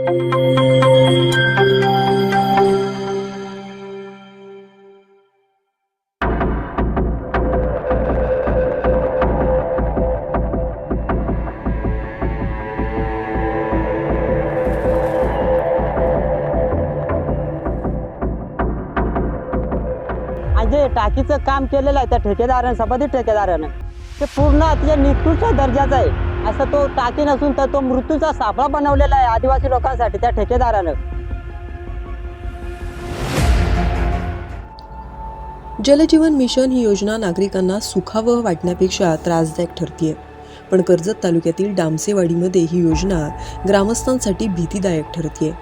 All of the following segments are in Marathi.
आणि जे टाकीचं काम केलेलं आहे त्या ठेकेदारानं संबंधित ठेकेदारानं. ते पूर्ण अतिशय निकृष्ट दर्जाचं आहे. असा तो टाकी नसून तर तो मृत्यूचा सापळा बनवलेला आहे आदिवासी लोकांसाठी त्या ठेकेदारानं. जलजीवन मिशन ही योजना नागरिकांना सुखावह वाटण्यापेक्षा त्रासदायक ठरतीये. पण कर्जत तालुक्यातील डामसेवाडीमध्ये ही योजना ग्रामस्थांसाठी भीतीदायक ठरतीये.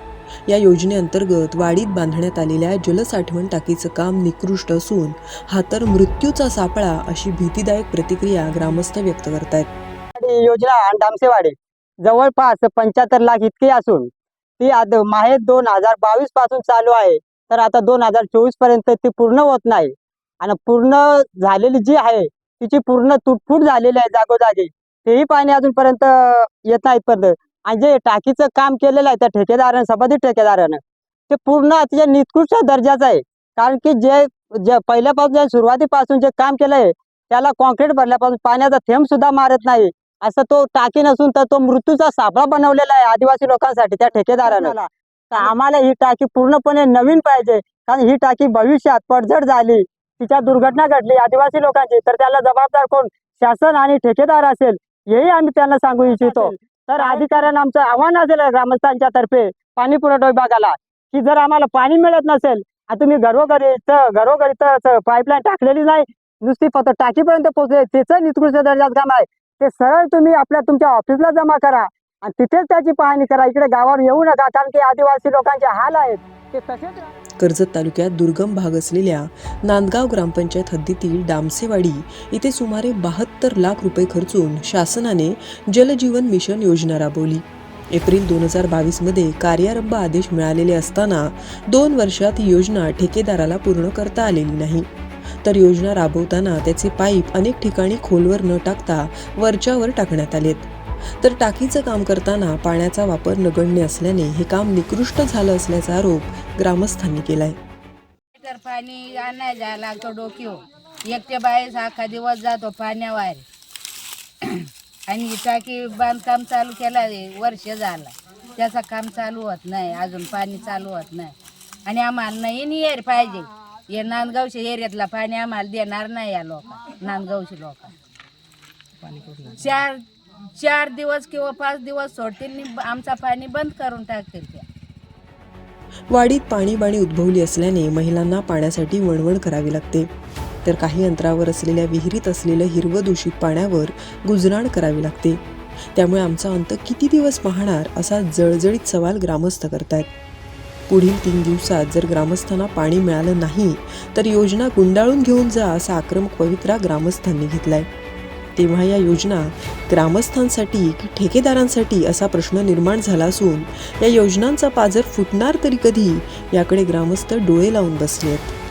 या योजनेअंतर्गत वाडीत बांधण्यात आलेल्या जलसाठवण टाकीचं काम निकृष्ट असून हा तर मृत्यूचा सापळा अशी भीतीदायक प्रतिक्रिया ग्रामस्थ व्यक्त करतायत. वाडी योजना डामसेवाडी. जवळपास पंच्याहत्तर लाख इतकी असून ती आज माहे दोन हजार बावीसपासून चालू आहे. तर आता दोन हजार चोवीसपर्यंत ती पूर्ण होत नाही. आणि पूर्ण झालेली जी आहे तिची पूर्ण तुटफूट झालेली आहे जागोजागी. तेही पाणी अजूनपर्यंत येत नाहीत पर्यंत आणि जे टाकीचं काम केलेलं आहे त्या ठेकेदारानं संबंधित ठेकेदारानं ते पूर्ण अतिशय निकृष्ट दर्जाचं आहे. कारण की जे जे पहिल्यापासून सुरुवातीपासून जे काम केलंय त्याला कॉन्क्रीट भरल्यापासून पाण्याचा थेंब सुद्धा मारत नाही. असं तो टाकी नसून तर तो मृत्यूचा सापळा बनवलेला आहे आदिवासी लोकांसाठी त्या ठेकेदारानं. तर आम्हाला ही टाकी पूर्णपणे नवीन पाहिजे. कारण ही टाकी भविष्यात पडझड झाली तिच्या दुर्घटना घडली आदिवासी लोकांची. तर त्याला जबाबदार कोण? शासन आणि ठेकेदार असेल हेही आम्ही त्यांना सांगू इच्छितो. तर अधिकाऱ्यांना आमचं आव्हान असेल ग्रामस्थांच्या तर्फे पाणी पुरवठा विभागाला की जर आम्हाला पाणी मिळत नसेल आणि तुम्ही घरोघरी तर घरोघरी तर पाईपलाईन टाकलेली नाही नुसती फक्त टाकीपर्यंत पोहोचले त्याचं निकृष्ट दर्जाचं काम आहे. ते सरळ तुम्ही आपल्या तुमच्या ऑफिसला जमा करा आणि तिथेच त्याची पाहणी करा. इकडे गावावर येऊ नका कारण की आदिवासी लोकांचे हाल आहेत. ते तसेच कर्जत तालुक्यात दुर्गम भाग असलेल्या नांदगाव ग्रामपंचायत हद्दीतील डामसेवाडी इथे सुमारे बहात्तर लाख रुपये खर्चून शासनाने जलजीवन मिशन योजना राबवली. एप्रिल दोन हजार बावीसमध्ये कार्यारंभ आदेश मिळालेले असताना दोन वर्षात ही योजना ठेकेदाराला पूर्ण करता आलेली नाही. तर योजना राबवताना त्याचे पाईप अनेक ठिकाणी खोलवर न टाकता वरच्यावर टाकण्यात आलेत. तर टाकीचं काम करताना पाण्याचा वापर नगण्य असल्याने हे काम निकृष्ट झालं असल्याचा आरोप ग्रामस्थांनी केलाय. तर पाणी आणाय जायला लागतो डोक्यो एकट्या बाहेर अख्खा दिवस जातो पाण्यावर. आणि टाकी बांधकाम चालू केला वर्ष झाला. त्याचं काम चालू होत नाही अजून पाणी चालू होत नाही. आणि आम्हाला नाही नियर पाहिजे. हे नांदगावच्या एरियातला पाणी आम्हाला देणार नाही या लोक नांदगावची लोक. चार चार दिवस किंवा पाच दिवस सोडतील आमचा पाणी बंद करून टाकतील त्या वाडीत पाणीबाणी उद्भवली असल्याने महिलांना पाण्यासाठी वणवण करावी लागते. तर काही अंतरावर असलेल्या विहिरीत असलेलं हिरवं दूषित पाण्यावर गुजराण करावी लागते. त्यामुळे आमचा अंत किती दिवस पाहणार असा जळजळीत सवाल ग्रामस्थ करतायत. पुढील तीन दिवसात जर ग्रामस्थांना पाणी मिळालं नाही तर योजना गुंडाळून घेऊन जा असा आक्रमक पवित्रा ग्रामस्थांनी घेतलाय. तेव्हा या योजना ग्रामस्थांसाठी की ठेकेदारांसाठी असा प्रश्न निर्माण झाला असून या योजनांचा पाजर फुटणार तरी कधी याकडे ग्रामस्थ डोळे लावून बसले आहेत